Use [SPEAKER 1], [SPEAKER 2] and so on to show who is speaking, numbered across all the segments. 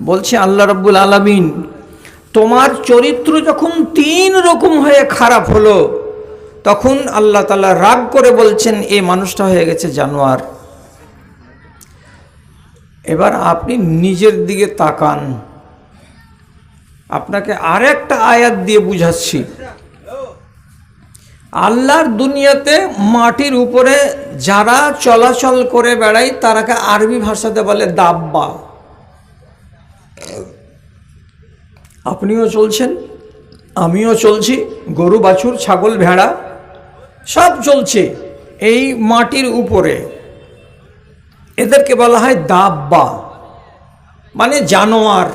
[SPEAKER 1] বলছে আল্লাহ রব্বুল আলমিন, তোমার চরিত্র যখন তিন রকম হয়ে খারাপ হলো, তখন আল্লাহ তালা রাগ করে বলছেন এই মানুষটা হয়ে গেছে জানোয়ার। এবার আপনি নিজের দিকে তাকান। আপনাকে আরেকটা আয়াত দিয়ে বুঝাচ্ছি। আল্লাহর দুনিয়াতে মাটির উপরে যারা চলাচল করে বেড়ায়, তারাকে আরবি ভাষাতে বলে দাব্বা। আপনিও চলছেন, আমিও চলছি, গরু, বাছুর, ছাগল, ভেড়া, সব চলছে এই মাটির উপরে। এদেরকে বলা হয় দাব্বা মানে জানোয়ার।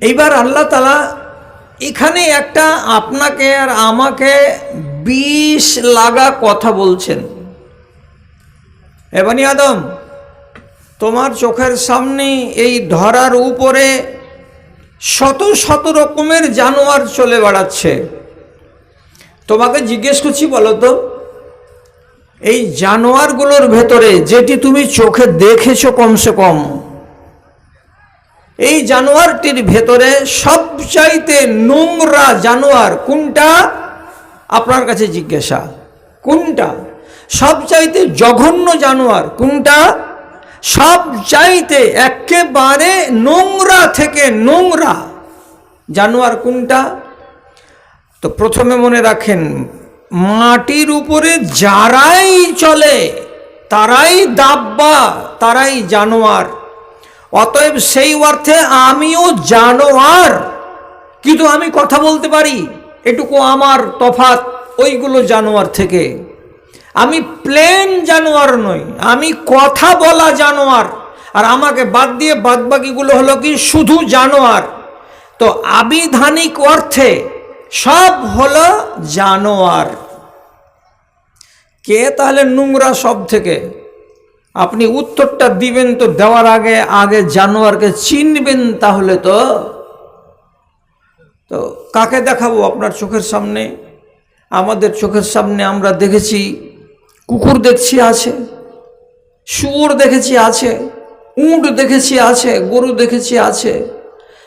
[SPEAKER 1] এইবার আল্লাহ তালা এখানে একটা আপনাকে আর আমাকে বিষ লাগা কথা বলছেন। এবানি আদম তোমার চোখের সামনে এই ধরার উপরে শত শত রকমের জানোয়ার চলে বেড়াচ্ছে। তোমাকে জিজ্ঞেস করছি বলো তো, এই জানোয়ারগুলোর ভেতরে যেটি তুমি চোখে দেখেছ কমসে কম, এই জানোয়ারটির ভেতরে সবচাইতে নোংরা জানোয়ার কোনটা? আপনার কাছে জিজ্ঞাসা, কোনটা? সবচাইতে জঘন্য জানোয়ার কোনটা? সব চাইতে একেবারে নোংরা থেকে নোংরা। জানোয়ার কোনটা? তো প্রথমে মনে রাখেন, মাটির উপরে যারাই চলে, তারাই দাব্বা, তারাই জানোয়ার। অতএব সেই অর্থে আমিও জানোয়ার। কিন্তু আমি কথা বলতে পারি, এটুকু আমার তফাত ওইগুলো জানোয়ার থেকে। আমি প্লেন জানোয়ার নই, আমি কথা বলা জানোয়ার। আর আমাকে বাদ দিয়ে বাদবাকিগুলো হলো কি? শুধু জানোয়ার। তো আবিধানিক অর্থে সব হলো জানোয়ার। কে তাহলে নোংরা সব থেকে? আপনি উত্তরটা দিবেন তো দেওয়ার আগে আগে জানোয়ারকে চিনবেন তাহলে তো। তো কাকে দেখাবো আপনার চোখের সামনে? আমাদের চোখের সামনে আমরা দেখেছি কুকুর দেখছি আছে, শুয়োর দেখেছি আছে, উঁট দেখেছি আছে, গরু দেখেছি আছে।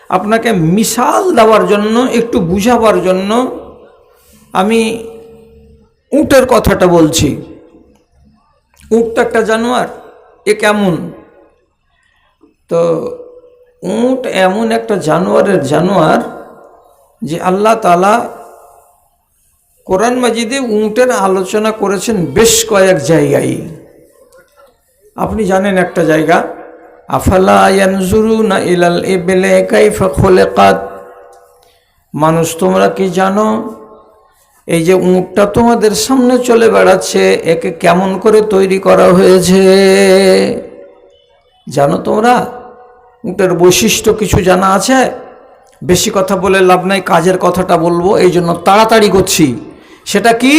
[SPEAKER 1] আপনাকে মিশাল দেওয়ার জন্য, একটু বুঝাবার জন্য আমি উটের কথাটা বলছি। উট তো একটা জানোয়ার, এ কেমন? তো উট এমন একটা জানোয়ারের জানোয়ার যে আল্লাহ তালা কোরআন মাজিদে উটের আলোচনা করেছেন বেশ কয়েক জায়গায়। আপনি জানেন একটা জায়গা, আফালা মানুষ তোমরা কি জানো, এই যে উঁটটা তোমাদের সামনে চলে বেড়াচ্ছে, একে কেমন করে তৈরি করা হয়েছে? জানো তোমরা? উটের বৈশিষ্ট্য কিছু জানা আছে? বেশি কথা বলে লাভ নাই, কাজের কথাটা বলব এই জন্য তাড়াতাড়ি করছি। সেটা কি?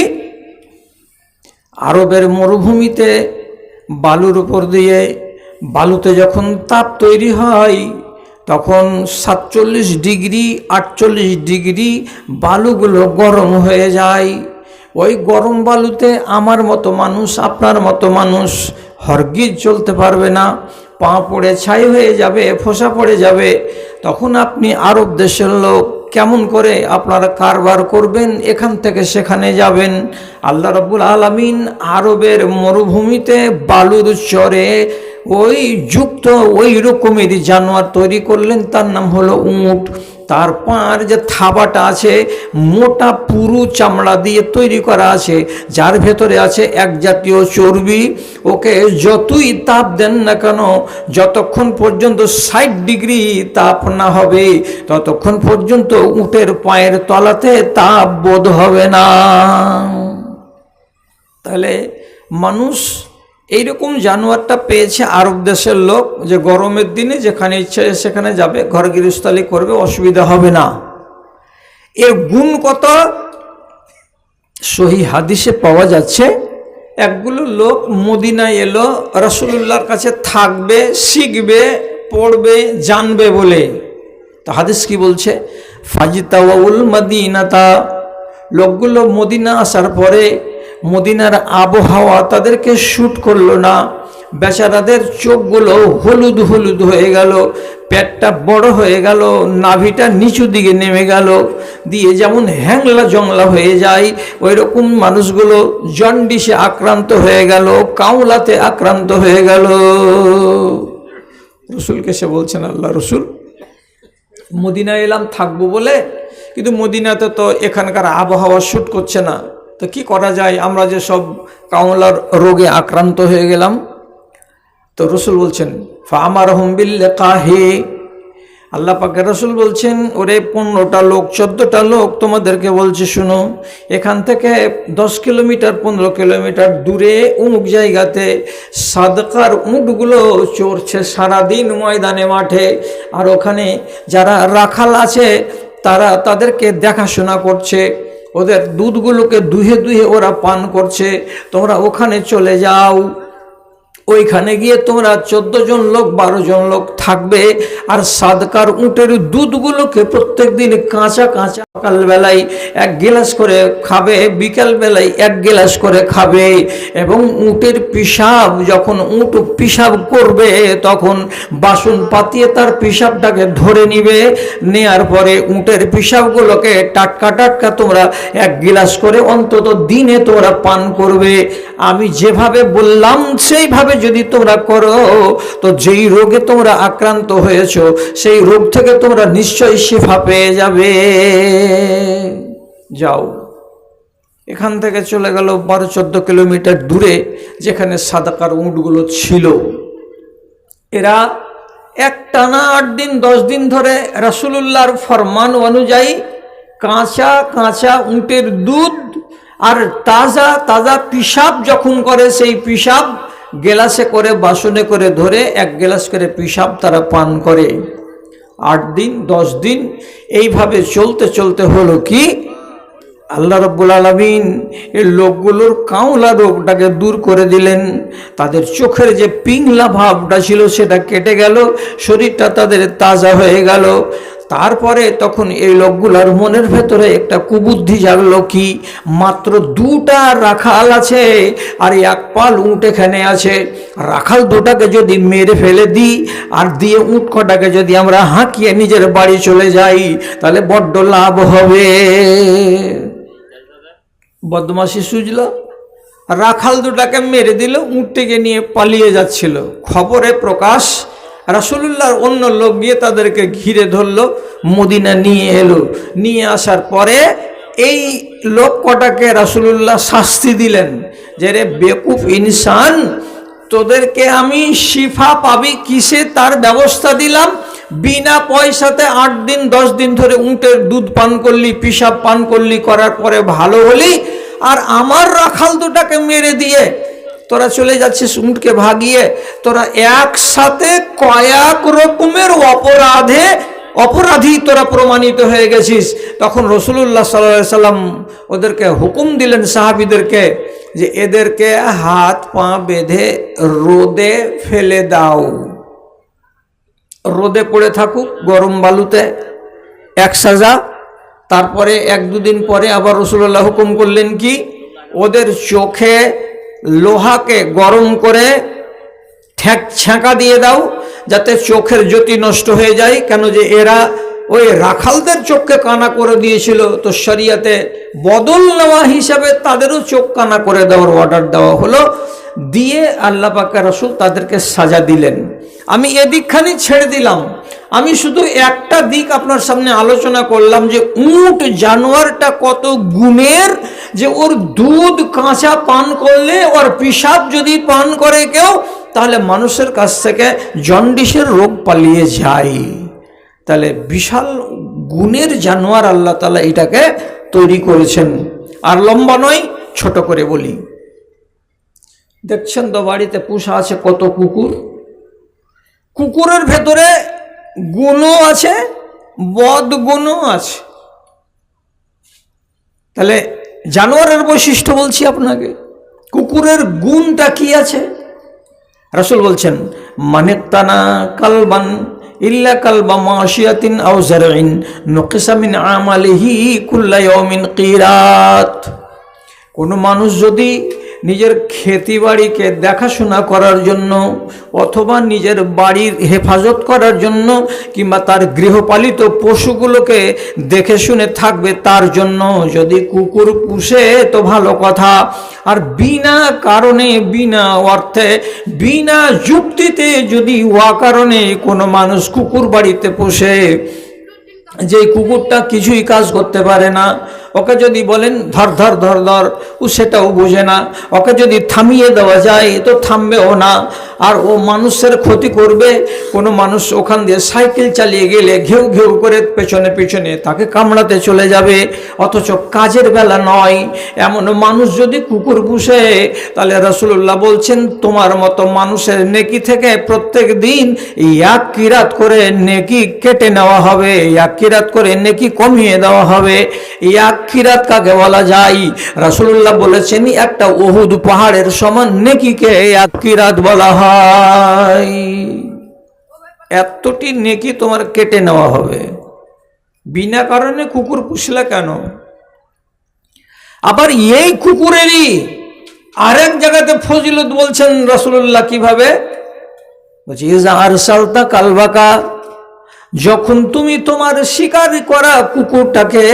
[SPEAKER 1] আরবের মরুভূমিতে বালুর উপর দিয়ে বালুতে যখন তাপ তৈরি হয়, তখন সাতচল্লিশ ডিগ্রি, আটচল্লিশ ডিগ্রি বালুগুলো গরম হয়ে যায়। ওই গরম বালুতে আমার মতো মানুষ, আপনার মতো মানুষ হরগিজ চলতে পারবে না। পা পড়ে ছাই হয়ে যাবে, ফোসা পড়ে যাবে। তখন আপনি আরব দেশের লোক কেমন করে আপনারা কারবার করবেন, এখান থেকে সেখানে যাবেন। আল্লাহ রব্বুল আলমিন আরবের মরুভূমিতে বালুর চরে ওই যুক্ত ওই রকমেরই জানোয়ার তৈরি করলেন, তার নাম হলো উঁট তার পাঁর যে থাবাটা আছে, মোটা পুরু চামড়া দিয়ে তৈরি করা আছে, যার ভেতরে আছে এক জাতীয় চর্বি। ওকে যতই তাপ দেন না কেন, যতক্ষণ পর্যন্ত ষাট ডিগ্রি তাপ না হবে, ততক্ষণ পর্যন্ত উটের পায়ের তলাতে তাপ বোধ হবে না। তাহলে মানুষ এইরকম জানোয়ারটা পেয়েছে আরব দেশের লোক যে গরমের দিনে যেখানে ইচ্ছে সেখানে যাবে, ঘর গৃহস্থালি করবে, অসুবিধা হবে না। এর গুণ কত? সহি হাদিসে পাওয়া যাচ্ছে, একগুলো লোক মদিনায় এলো রসুল্লাহর কাছে থাকবে, শিখবে, পড়বে, জানবে বলে। তো হাদিস কি বলছে? ফাজিতাউল মদিনাতা। লোকগুলো মদিনা আসার পরে মদিনার আবহাওয়া তাদেরকে শ্যুট করল না। বেচারাদের চোখগুলো হলুদ হলুদ হয়ে গেল, পেটটা বড় হয়ে গেল, নাভিটা নিচু দিকে নেমে গেল, দিয়ে যেমন হ্যাংলা জংলা হয়ে যায় ওই রকম মানুষগুলো জন্ডিসে আক্রান্ত হয়ে গেল, কাউলাতে আক্রান্ত হয়ে গেল। রসুলকে সে বলছেন, আল্লাহ রসুল মদিনা এলাম থাকব বলে, কিন্তু মদিনাতে তো এখানকার আবহাওয়া শ্যুট করছে না। তো কি করা যায়? আমরা যে সব কামলার রোগে আক্রান্ত হয়ে গেলাম। তো রসুল বলছেন ফামার হুমবিল্লে কাহে আল্লাহ পাকে রসুল বলছেন, ওরে পনেরোটা লোক, চোদ্দোটা লোক তোমাদেরকে বলছে, শুনো, এখান থেকে দশ কিলোমিটার, পনেরো কিলোমিটার দূরে উমুক জায়গাতে সাদকার উঁটগুলো চড়ছে সারাদিন ময়দানে, মাঠে। আর ওখানে যারা রাখাল আছে, তারা তাদেরকে দেখাশোনা করছে। ওদের দুধগুলোকে দুহে দুহে ওরা পান করছে। তোমরা ওখানে চলে যাও। ওইখানে গিয়ে তোমরা চোদ্দ জন লোক, বারো জন লোক থাকবে। আর সাদকার উটের দুধগুলোকে প্রত্যেক দিন কাঁচা কাঁচা সকালবেলায় এক গিলাস করে খাবে, বিকালবেলায় এক গিলাস করে খাবে। এবং উটের পিসাব যখন উট পিসাব করবে, তখন বাসন পাতিয়ে তার পিসাবটাকে ধরে নিবে। নেয়ার পরে উটের পিসাবগুলোকে টাটকা টাটকা তোমরা এক গিলাস করে অন্তত দিনে তোমরা পান করবে। আমি যেভাবে বললাম, সেইভাবে যদি তোমরা করো, তো যেই রোগে তোমরা আক্রান্ত হয়েছ, সেই রোগ থেকে তোমরা নিশ্চয়ই শিফা পেয়ে যাবে। যাও। এখান থেকে চলে গেল বারো চোদ্দ কিলোমিটার দূরে, যেখানে সাদাকার উঁটগুলো ছিল। এরা এক টানা আট দিন, দশ দিন ধরে রাসুলুল্লাহর ফরমান অনুযায়ী কাঁচা কাঁচা উঁটের দুধ আর তাজা তাজা পিসাব যখন করে, সেই পিসাব গেলাসে করে, বাসনে করে ধরে, এক গেলাস করে পিসাব তারা পান করে। আট দিন, দশ দিন, এইভাবে চলতে চলতে হলো কি? আল্লাহ রব্বুল আলমিন এই লোকগুলোর কাউলা রোগটাকে দূর করে দিলেন। তাদের চোখের যে পিংলা ভাবটা ছিল, সেটা কেটে গেল, শরীরটা তাদের তাজা হয়ে গেল। তারপরে তখন এই লোকগুলোর মনের ভেতরে একটা কুবুদ্ধি জাগলো কি, মাত্র দুটা রাখাল আছে আর এক পাল উঁট এখানে আছে। রাখাল দুটাকে যদি মেরে ফেলে দিই আর দিয়ে উঁট কটাকে যদি আমরা হাঁকিয়ে নিজের বাড়ি চলে যাই, তাহলে বড্ড লাভ হবে। বদমাসি সুজল। রাখাল দুটাকে মেরে দিল উঁটটিকে নিয়ে পালিয়ে যাচ্ছিল। খবরে প্রকাশ রাসুলুল্লাহর অন্য লোক গিয়ে তাদেরকে ঘিরে ধরলো, মদিনা নিয়ে এলো। নিয়ে আসার পরে এই লোক কটাকে রাসুলুল্লাহ শাস্তি দিলেন যে রে বেকুফ ইনসান, তোদেরকে আমি শিফা পাবি, কিসে তার ব্যবস্থা দিলাম? বিনা পয়সাতে আট দিন, দশ দিন ধরে উঁটের দুধ পান করলি পিসাব পান করলি, করার পরে ভালো হলি, আর আমার রাখাল দুটাকে মেরে দিয়ে তোরা চলে যাচ্ছিস উঁটকে ভাগিয়ে। তোরা একসাথে কয়েক রকমের অপরাধে অপরাধী তোরা প্রমাণিত হয়ে গেছিস। তখন রসুল্লাহ সাল্লাহ সাল্লাম ওদেরকে হুকুম দিলেন সাহাবিদেরকে যে এদেরকে হাত পা বেঁধে রোদে ফেলে দাও। রোদে পড়ে থাকুক, গরম বালুতে এক সাজা, তারপরে এক দুদিন পরে আবার রসুল্লাহ হুকুম করলেন কি? ওদের চোখে লোহাকে গরম করে ঠ্যাক ছ্যাঁকা দিয়ে দাও, যাতে চোখের জ্যোতি নষ্ট হয়ে যায়। কেন যে এরা ওই রাখালদের চোখকে কানা করে দিয়েছিল, তো শরিয়াতে বদল নেওয়া হিসাবে তাদেরও চোখ কানা করে দেওয়ার অর্ডার দেওয়া হলো। দিয়ে আল্লাহ পাকা রসুল তাদেরকে সাজা দিলেন। আমি এদিকখানি ছেড়ে দিলাম। আমি শুধু একটা দিক আপনার সামনে আলোচনা করলাম যে উট, জানোয়ারটা কত গুণের যে ওর দুধ কাঁচা পান করলে ওর পিসাব যদি পান করে কেউ, তাহলে মানুষের কাছ থেকে জন্ডিসের রোগ পালিয়ে যায়। তাহলে বিশাল গুণের জানোয়ার আল্লাহ তালা এটাকে তৈরি করেছেন। আর লম্বা নয়, ছোট করে বলি। দেখছেন তো বাড়িতে পোষা আছে কত কুকুর? কুকুরের ভেতরে গুণও আছে বদ গুণও আছে। তাহলে জানোয়ারের বৈশিষ্ট্য বলছি আপনাকে। কুকুরের গুণটা কি আছে? রাসুল বলছেন মানেত্তানা কালবান ইল্লা কালবা মাসিয়াতিন আও জারইন নকিসা মিন আমালিহি কুল্লা ইয়াউমিন কিরাত। কোনো মানুষ যদি নিজের খেতি বাড়িকে দেখাশোনা করার জন্য অথবা নিজের বাড়ির হেফাজত করার জন্য কিংবা তার গৃহপালিত পশুগুলোকে দেখে শুনে থাকবে তার জন্য। যদি কুকুর পুষে তো ভালো কথা। আর বিনা কারণে, বিনা অর্থে, বিনা যুক্তিতে যদি কারণে কোনো মানুষ কুকুর বাড়িতে পোষে যে কুকুরটা কিছুই কাজ করতে পারে না ওকে যদি বলেন, ধর ধর ধর ধর, ও সেটাও বুঝে না। ওকে যদি থামিয়ে দেওয়া যায়, তো থামবেও না। আর ও মানুষের ক্ষতি করবে, কোনো মানুষ ওখান দিয়ে সাইকেল চালিয়ে গেলে ঘেউ ঘেউ করে পেছনে পেছনে তাকে কামড়াতে চলে যাবে। অথচ কাজের বেলা নয়, এমন মানুষ যদি কুকুর পুষে, তাহলে রসুল্লাহ বলছেন, তোমার মতো মানুষের নেকি থেকে প্রত্যেক দিন এক কিরাত করে নেকি কেটে নেওয়া হবে এক কিরাত করে নেকি কমিয়ে দেওয়া হবে এক কিরাত কাকে বলা যায়? রাসুল্লাহ বলেছেন, একটা ওহুদ পাহাড়ের সমান নেকিকে এক কিরাত বলা হয়। এতটি নেকি তোমার কেটে নেওয়া হবে। বিনা কারণে কুকুর পুষলে কেন? আবার এই কুকুরেরই আরেক জায়গাতে ফজিলত বলছেন রসুল্লাহ কীভাবে? বলছি আর সালতা কালবাকা। যখন তুমি তোমার শিকার করা কুকুরটাকে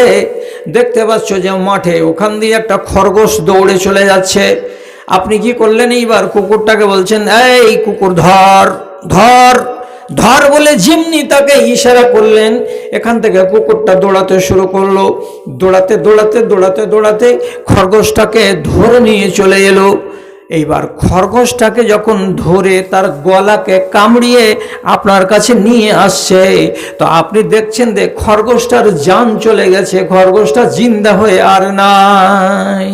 [SPEAKER 1] দেখতে পাচ্ছ যে মাঠে ওখান দিয়ে একটা খরগোশ দৌড়ে চলে যাচ্ছে। আপনি কি করলেন এইবার? কুকুরটাকে বলছেন, এই কুকুর, ধর ধর ধর বলে জিমনি তাকে ইশারা করলেন। এখান থেকে কুকুরটা দৌড়াতে শুরু করল। দৌড়াতে দৌড়াতে দৌড়াতে দৌড়াতে খরগোশটাকে ধরে নিয়ে চলে এলো। এইবার খরগোশটাকে যখন ধরে তার গলাকে কামড়িয়ে আপনার কাছে নিয়ে আসছে, তো আপনি দেখছেন যে খরগোশটার জান চলে গেছে, খরগোশটা জিন্দা হয়ে আর নাই।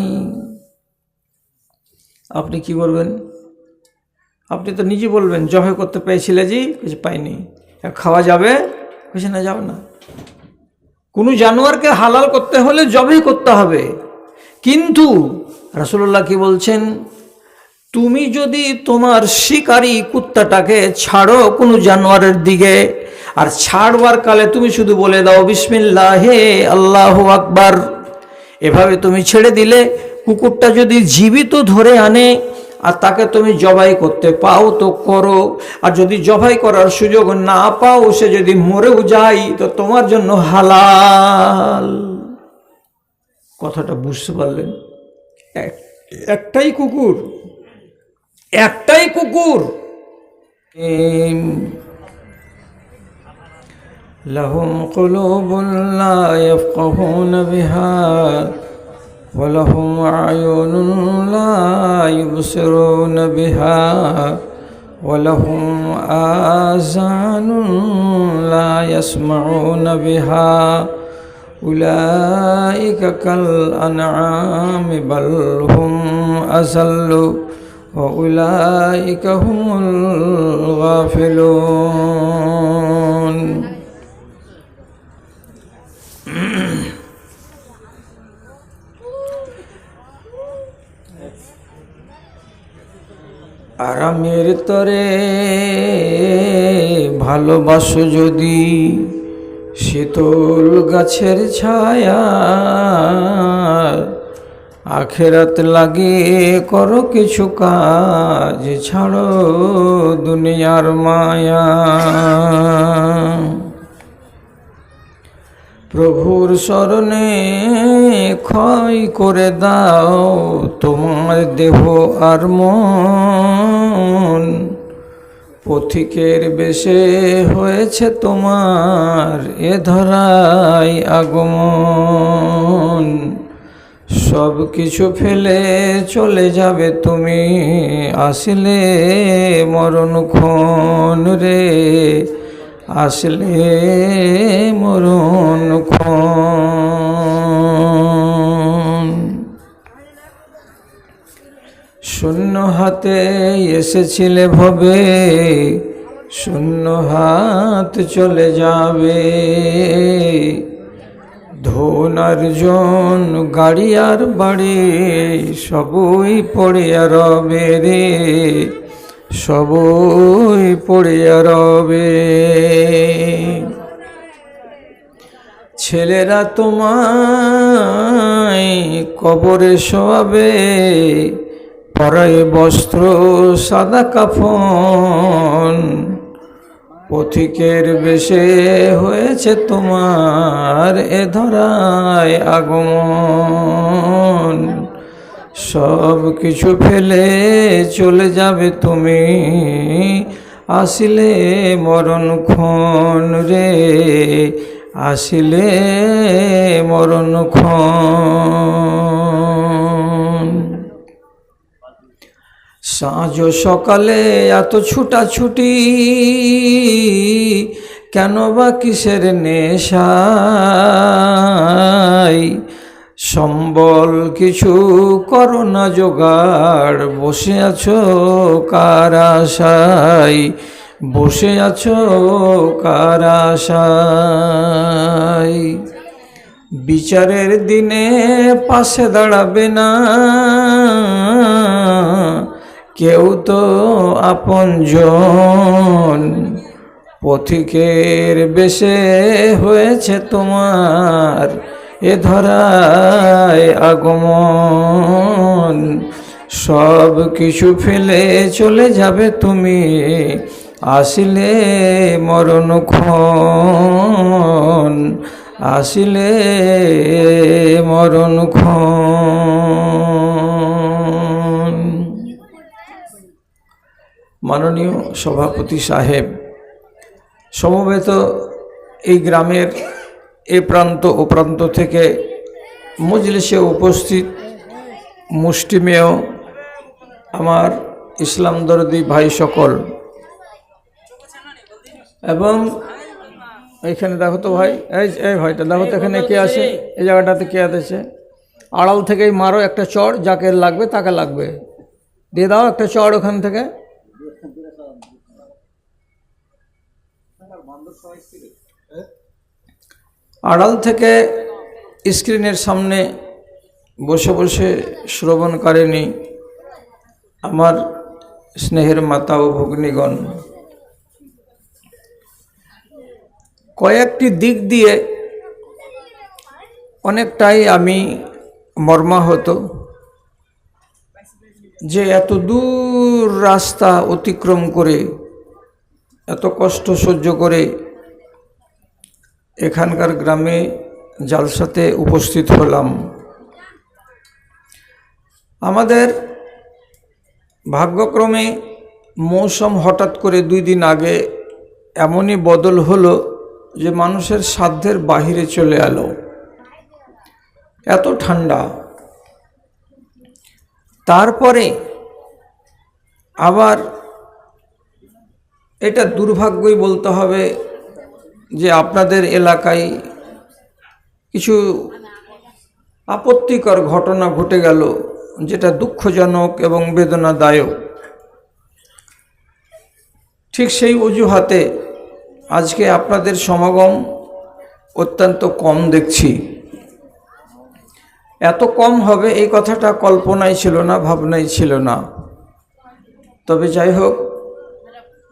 [SPEAKER 1] আপনি কি বলবেন? আপনি তো নিজে বলবেন, জবাই করতে পেয়েছিলে জি? কিছু পাইনি। খাওয়া যাবে? কিছু না, যাবে না। কোনো জানোয়ারকে হালাল করতে হলে জবাই করতে হবে। কিন্তু রাসুল্লাহ কি বলছেন? তুমি যদি তোমার শিকারী কুত্তাটাকে ছাড়ো কোনো জানোয়ারের দিকে, আর ছাড়বার কালে তুমি শুধু বলে দাও, বিসমিল্লাহ হে আল্লাহ আকবার। এভাবে তুমি ছেড়ে দিলে, কুকুরটা যদি জীবিত ধরে আনে, আর তাকে তুমি জবাই করতে পাও, তো করো। আর যদি জবাই করার সুযোগ না পাও, সে যদি মরেও যায়, তো তোমার জন্য হালাল। কথাটা বুঝতে পারলেন? একটাই কুকুর একটাই কুকুর لهم قلوب لا يفقهون بها ولهم أعين لا يبصرون بها ولهم آذان لا يسمعون بها أولئك كالأنعام بل هم أزل وأولئك هم الغافلون আরামের তরে ভালোবাসো যদি শীতল গাছের ছায়া আখেরাত লাগে করো কিছু কাজ, ছাড়ো দুনিয়ার মায়া। প্রভুর স্মরণে ক্ষয় করে দাও তোমার দেহ আর মন। পথিকের বেশে হয়েছে তোমার এ ধরাই আগমন। সব কিছু ফেলে চলে যাবে তুমি। আসলে মরণ ক্ষণ রে, আসলে মরণ ক্ষণ। শূন্য হাতে এসেছিলে ভবে, শূন্য হাত চলে যাবে। ধন জন গাড়ি আর বাড়ি, সবই পড়িয়া রবে রে, সবই পড়িয়া রবে ছেলেরা তোমায় কবরে শোয়াবে পরাই বস্ত্র, সাদা কাফন পথিকের বেশে হয়েছে তোমার এ ধরায় আগমন। সব কিছু ফেলে চলে যাবে তুমি, আসিলে মরণ ক্ষণ রে, আসিলে মরণ ক্ষণ। সাঁঝ সকালে এত ছুটাছুটি, কেন বা কিসের নেশাই? সম্বল কিছু করো না জোগাড়, বসে আছো কার আশায় বসে আছো কার আশায় বিচারের দিনে পাশে দাঁড়াবে না। কেউ তো আপন আপনজন। পথিকের বেশে হয়েছে তোমার এ ধরায় আগমন। সব কিছু ফেলে চলে যাবে তুমি, আসিলে মরণ ক্ষণ। আসিলে মরণ মাননীয় সভাপতি সাহেব, সমবেত এই গ্রামের এ প্রান্ত ও প্রান্ত থেকে মজলিসে উপস্থিত মুষ্টিমেয় আমার ইসলাম দরদি ভাই সকল। এবং এখানে দেখো তো ভাই, এই এই ভাইটা, দেখো তো এখানে কে আছে? এই জায়গাটাতে কে আছে? আড়াল থেকেই মারো একটা চড়, যাকে লাগবে তাকে লাগবে। দিয়ে দাও একটা চড় ওখান থেকে। আড়াল থেকে স্ক্রিনের সামনে বসে বসে শ্রবণকারিণী আমার স্নেহের মাতা ও ভগ্নীগণ। কয়েকটি দিক দিয়ে অনেকটাই আমি মর্মাহত যে এত দূর রাস্তা অতিক্রম করে, এত কষ্ট সহ্য করে এখানকার গ্রামে জালসাতে উপস্থিত হলাম। আমাদের ভাগ্যক্রমে মৌসুম হঠাৎ করে দুই দিন আগে এমনই বদল হলো যে মানুষের সাধ্যের বাহিরে চলে এলো। এত ঠান্ডা। তারপরে আবার এটা দুর্ভাগ্যই বলতে হবে যে আপনাদের এলাকায় কিছু আপত্তিকর ঘটনা ঘটে গেল, যেটা দুঃখজনক এবং বেদনাদায়ক। ঠিক সেই অজুহাতে আজকে আপনাদের সমাগম অত্যন্ত কম দেখছি। এত কম হবে এই কথাটা কল্পনাই ছিল না ভাবনাই ছিল না। তবে যাই হোক,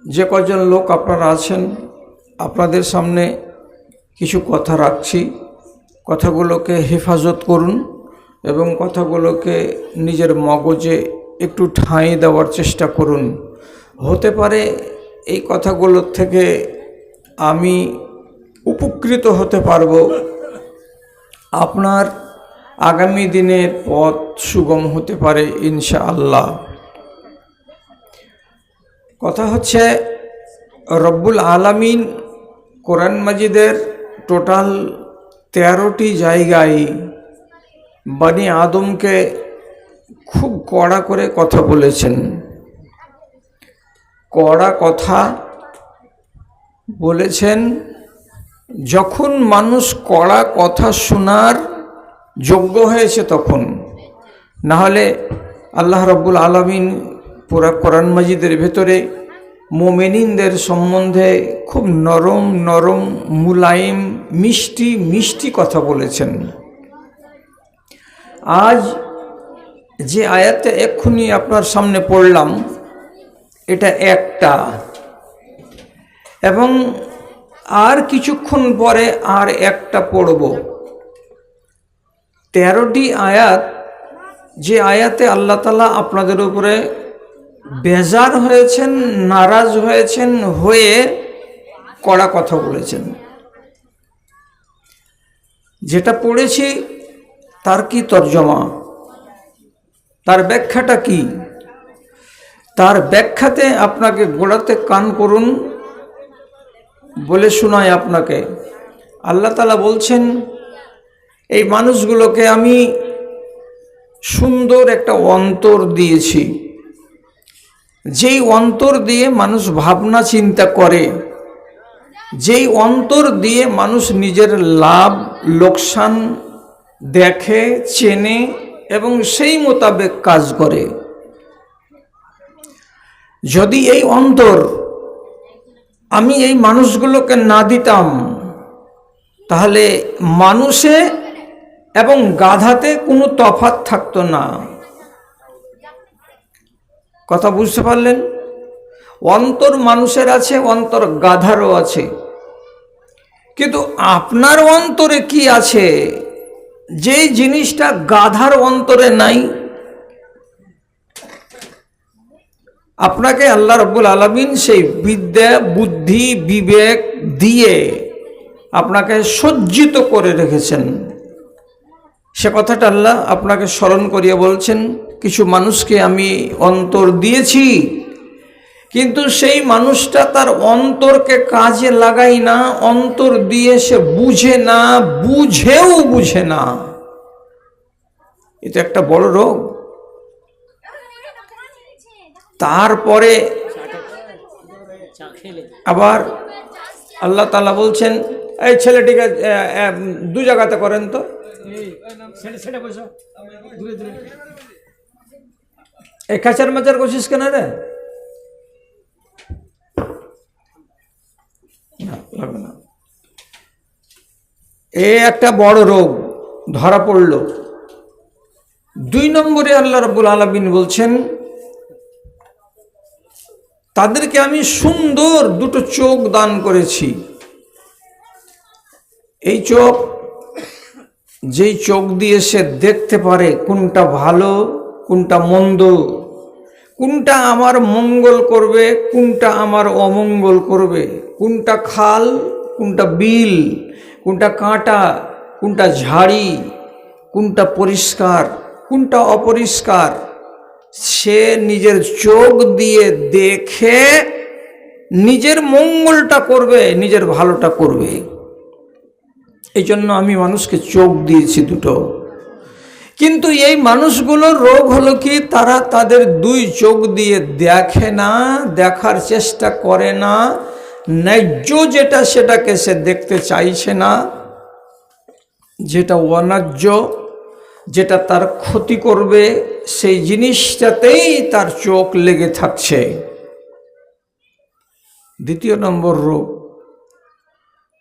[SPEAKER 1] যে কজন লোক আপনারা আছেন আপনাদের সামনে কিছু কথা রাখছি। কথাগুলোকে হেফাজত করুন এবং কথাগুলোকে নিজের মগজে একটু ঠাঁই দেওয়ার চেষ্টা করুন। হতে পারে এই কথাগুলোর থেকে আমি উপকৃত হতে পারব। আপনার আগামী দিনের পথ সুগম হতে পারে ইনশাআল্লাহ। কথা হচ্ছে, রব্বুল আলামিন কোরআন মাজিদের টোটাল তেরোটি জায়গায় বানি আদমকে খুব কড়া করে কথা বলেছেন। কড়া কথা বলেছেন, যখন মানুষ কড়া কথা শোনার যোগ্য হয়েছে তখন। না হলে আল্লাহ রব্বুল আলমিন পুরা কোরআন মাজিদের ভেতরে মোমেনিনদের সম্বন্ধে খুব নরম নরম, মুলায়েম, মিষ্টি মিষ্টি কথা বলেছেন। আজ যে আয়াতে এক্ষুনি আপনার সামনে পড়লাম, এটা একটা। এবং আর কিছুক্ষণ পরে আর একটা পড়ব। তেরোটি আয়াত, যে আয়াতে আল্লাহ তালা আপনাদের উপরে বেজার হয়েছেন, নারাজ হয়েছেন হয়ে কড়া কথা বলেছেন। যেটা পড়েছি, তার কি তর্জমা? তার ব্যাখ্যাটা কি? তার ব্যাখ্যাতে আপনাকে গোড়াতে কান করুন বলে শোনায় আপনাকে। আল্লাহ তালা বলছেন, এই মানুষগুলোকে আমি সুন্দর একটা অন্তর দিয়েছি। যেই অন্তর দিয়ে মানুষ ভাবনা চিন্তা করে, যেই অন্তর দিয়ে মানুষ নিজের লাভ, লোকসান দেখে, চেনে এবং সেই মোতাবেক কাজ করে। যদি এই অন্তর আমি এই মানুষগুলোকে না দিতাম, তাহলে মানুষে এবং গাধাতে কোনো তফাত থাকতো না। কথা বুঝতে পারলেন? অন্তর মানুষের আছে, অন্তর গাধারও আছে। কিন্তু আপনার অন্তরে কি আছে? যেই জিনিসটা গাধার অন্তরে নাই, আপনাকে আল্লাহ রব্বুল আলমিন সেই বিদ্যা, বুদ্ধি, বিবেক দিয়ে আপনাকে সজ্জিত করে রেখেছেন। সে কথাটা আল্লাহ আপনাকে স্মরণ করিয়ে বলছেন কিছু মানুষকে আমি অন্তর দিয়েছি, কিন্তু সেই মানুষটা তার অন্তরকে কাজে লাগাই না, অন্তর দিয়ে সে বুঝে না, বুঝেও বুঝে না। এটা একটা বড় রোগ। তারপরে আবার আল্লাহ তালা বলছেন, এই ছেলেটিকে দু জায়গাতে করেন তো। করছিস কেন রে? লাগবে না। এ একটা বড় রোগ, ধরা পড়ল। দুই নম্বরে আল্লাহ রব্বুল আলমিন বলছেন, তাদেরকে আমি সুন্দর দুটো চোখ দান করেছি। এই চোখ, যেই চোখ দিয়ে সে দেখতে পারে কোনটা ভালো, কোনটা মন্দ কোনটা আমার মঙ্গল করবে, কোনটা আমার অমঙ্গল করবে? কোনটা খাল, কোনটা বিল, কোনটা কাঁটা, কোনটা ঝাড়ি, কোনটা পরিষ্কার, কোনটা অপরিষ্কার? সে নিজের চোখ দিয়ে দেখে নিজের মঙ্গলটা করবে, নিজের ভালোটা করবে। এই জন্য আমি মানুষকে চোখ দিয়েছি দুটো। কিন্তু এই মানুষগুলোর রোগ হলো কি? তারা তাদের দুই চোখ দিয়ে দেখে না, দেখার চেষ্টা করে না, ন্যায্য যেটা সেটাকে সে দেখতে চাইছে না, যেটা অন্যায্য, যেটা তার ক্ষতি করবে, সেই জিনিসটাতেই তার চোখ লেগে থাকছে। দ্বিতীয় নম্বর রোগ।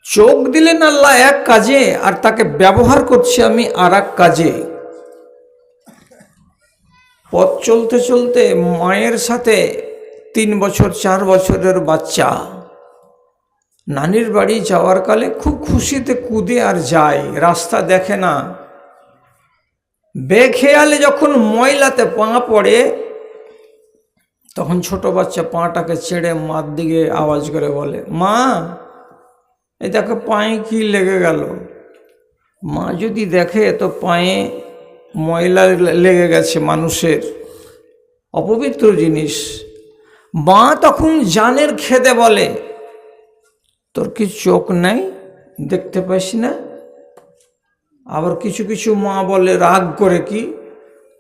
[SPEAKER 1] চোখ দিলেন আল্লাহ এক কাজে, আর তাকে ব্যবহার করছি আমি আর কাজে। পথ চলতে চলতে মায়ের সাথে তিন বছর, চার বছরের বাচ্চা। নানির বাড়ি যাওয়ার কালে খুব খুশিতে কুদে আর যায়, রাস্তা দেখে না। বেখেয়ালে যখন ময়লাতে পা পড়ে, তখন ছোট বাচ্চা পাটাকে ছেড়ে মার দিকে আওয়াজ করে বলে, মা দেখো পায়ে কি লেগে গেল? মা যদি দেখে, তো পায়ে ময়লা লেগে গেছে মানুষের। অপবিত্র জিনিস। মা তখন জানের খেদে বলে, তোর কি চোখ নাই? দেখতে পাইস না? আবার কিছু কিছু মা বলে, রাগ করে কি?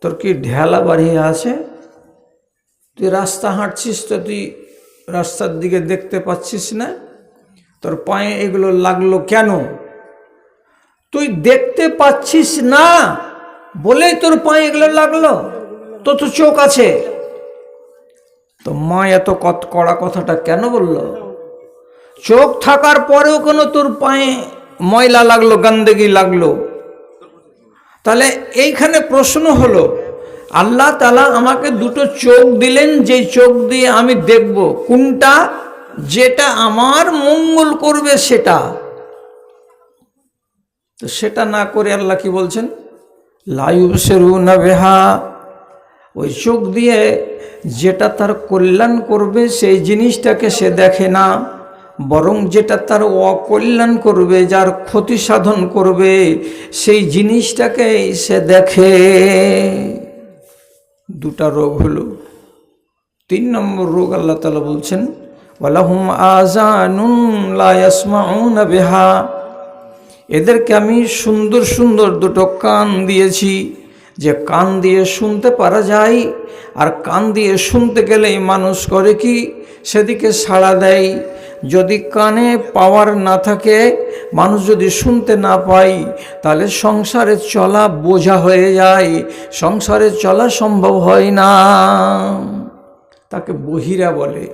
[SPEAKER 1] তোর কি ঢেলা বাড়িয়ে আছে? তুই রাস্তা হাঁটছিস তো তুই রাস্তার দিকে দেখতে পাচ্ছিস না? তোর পায়ে এগুলো লাগল কেন? তুই দেখতে পাচ্ছিস না? বলেই তোর পায়ে এগুলো লাগল? তো তো চোখ আছে। তো মা এত কত কড়া কথাটা কেন বলল? চোখ থাকার পরেও কেন তোর পায়ে ময়লা লাগল, গন্দেগি লাগল? তাহলে এইখানে প্রশ্ন হলো, আল্লাহ তালা আমাকে দুটো চোখ দিলেন যে চোখ দিয়ে আমি দেখব, কোনটা যেটা আমার মঙ্গল করবে সেটা? তো সেটা না করে আল্লাহ কি বলছেন? লাইব সেরু বেহা ওই চোখ দিয়ে যেটা তার কল্যাণ করবে, সেই জিনিসটাকে সে দেখে না। বরং যেটা তার অকল্যাণ করবে, যার ক্ষতি সাধন করবে, সেই জিনিসটাকে সে দেখে। দুটা রোগ হলো। তিন নম্বর রোগ আল্লাহ তালা বলছেন ওয়ালাহুম আজানুন লা ইয়াসমাউনা বিহা। এদেরকে আমি সুন্দর সুন্দর দুটো কান দিয়েছি। যে কান দিয়ে শুনতে পারা যায়, আর কান দিয়ে শুনতে গেলেই মানুষ করে কি? সেদিকে সাড়া দেয়। যদি কানে পাওয়ার না থাকে, মানুষ যদি শুনতে না পাই তাহলে সংসারে চলা বোঝা হয়ে যায়। সংসারে চলা সম্ভব হয় না। তাকে বহিরা বলে।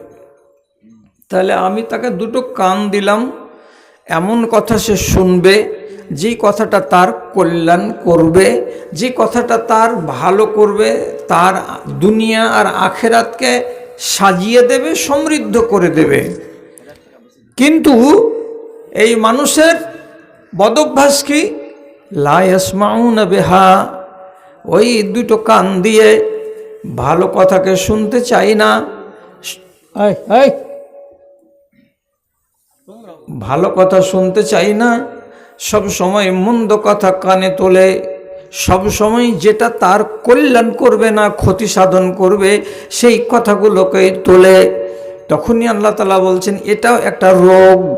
[SPEAKER 1] তাহলে আমি তাকে দুটো কান দিলাম। এমন কথা সে শুনবে, যে কথাটা তার কল্যাণ করবে, যে কথাটা তার ভালো করবে, তার দুনিয়া আর আখেরাতকে সাজিয়ে দেবে, সমৃদ্ধ করে দেবে। কিন্তু এই মানুষের বদভ্যাস কি? লায়াসমাউন বেহা। ওই দুটো কান দিয়ে ভালো কথাকে শুনতে চাই না। ভালো কথা শুনতে চাই না, সব সময় মন্দ কথা কানে তোলে, সব সময় যেটা তার কল্যাণ করবে না, ক্ষতি সাধন করবে, সেই কথাগুলোকে তোলে। তখনই আল্লাহ তালা বলছেন, এটাও একটা রোগ।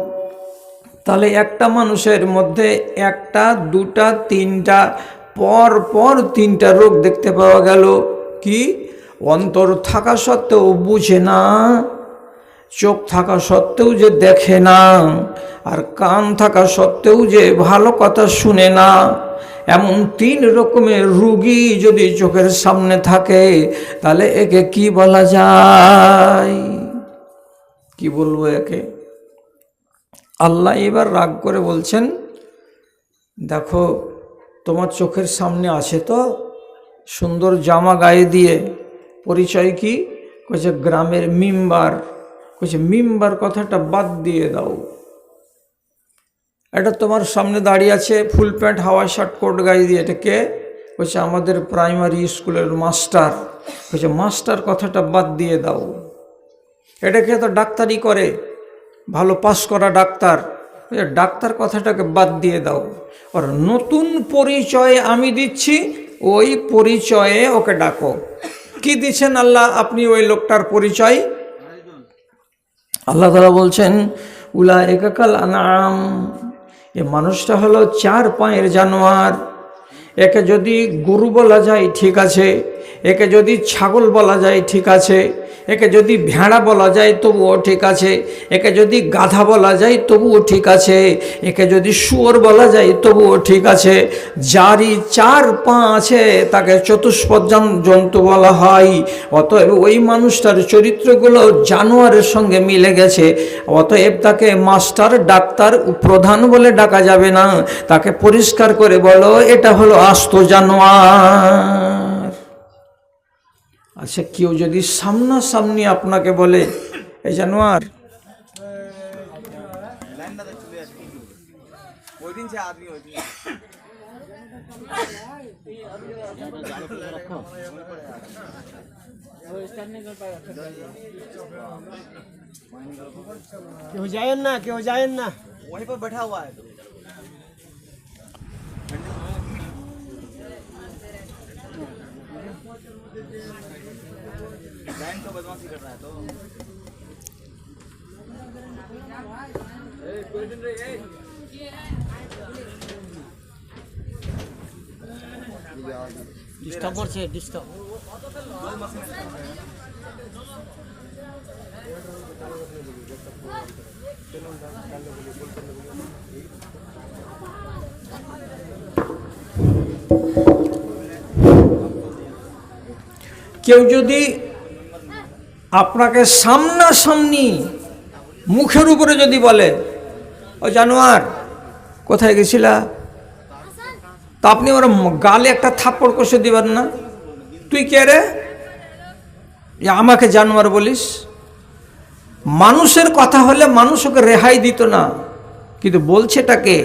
[SPEAKER 1] তাহলে একটা মানুষের মধ্যে একটা, দুটা, তিনটা, পর পর তিনটা রোগ দেখতে পাওয়া গেল। কি? অন্তর থাকা সত্ত্বেও বুঝে না। চোখ থাকা সত্ত্বেও যে দেখে না, আর কান থাকা সত্ত্বেও যে ভালো কথা শুনে না, এমন তিন রকমের রুগী যদি চোখের সামনে থাকে, তাহলে একে কি বলা যায়? কি বলব একে? আল্লাহ এবার রাগ করে বলছেন, দেখো, তোমার চোখের সামনে আছে তো, সুন্দর জামা গায়ে দিয়ে, পরিচয় কি? কয়েছে গ্রামের মিম্বার। কয়েছে মিম্বার কথাটা বাদ দিয়ে দাও। এটা তোমার সামনে দাঁড়িয়ে আছে, ফুল প্যান্ট, হাওয়া শার্ট, কোট গায়ে দিয়ে। এটা কে? কয়েছে আমাদের প্রাইমারি স্কুলের মাস্টার। কয়েছে মাস্টার কথাটা বাদ দিয়ে দাও। এটাকে তো ডাক্তারই করে? ভালো পাস করা ডাক্তার। ডাক্তার কথাটাকে বাদ দিয়ে দাও। আর নতুন পরিচয় আমি দিচ্ছি, ওই পরিচয়ে ওকে ডাকো। কি দিচ্ছেন আল্লাহ, আপনি ওই লোকটার পরিচয়? আল্লাহ তালা বলছেন উলা একাকাল আনাম এ মানুষটা হলো চার পায়ের জানোয়ার। একে যদি গরু বলা যায় ঠিক আছে, একে যদি ছাগল বলা যায় ঠিক আছে একে যদি ভেড়া বলা যায়, তবুও ঠিক আছে। একে যদি গাধা বলা যায়, তবুও ঠিক আছে। একে যদি শুয়োর বলা যায়, তবুও ঠিক আছে। যারই চার পা আছে, তাকে চতুষ্পদ জন্তু বলা হয়। অতএব ওই মানুষটার চরিত্রগুলো জানোয়ারের সঙ্গে মিলে গেছে। অতএব তাকে মাস্টার, ডাক্তার, প্রধান বলে ডাকা যাবে না। তাকে পরিষ্কার করে বলো, এটা হলো আস্ত জানোয়ার। আচ্ছা কেউ যদি সামনাসামনি আপনাকে বলে এই জানোয়ার
[SPEAKER 2] ওই দিন সে আদমি ওই দিন
[SPEAKER 3] কেউ যায়েন না কেউ যায়েন না
[SPEAKER 2] वहीं पर बैठा हुआ है बैंक तो बदमाशी कर रहा है तो
[SPEAKER 3] ডিস্টার্ব করছে ডিস্টার্ব
[SPEAKER 1] কেউ যদি আপনাকে সামনাসামনি মুখের উপরে যদি বলে, ও জানোয়ার, কোথায় গেছিলা? তা আপনি ওর গালে একটা থাপ্পড় কষে দিবেন না। তুই কে রে? আমাকে জানোয়ার বলিস। মানুষের কথা হলে মানুষ ওকে রেহাই দিত না। কিন্তু বলছেটাকে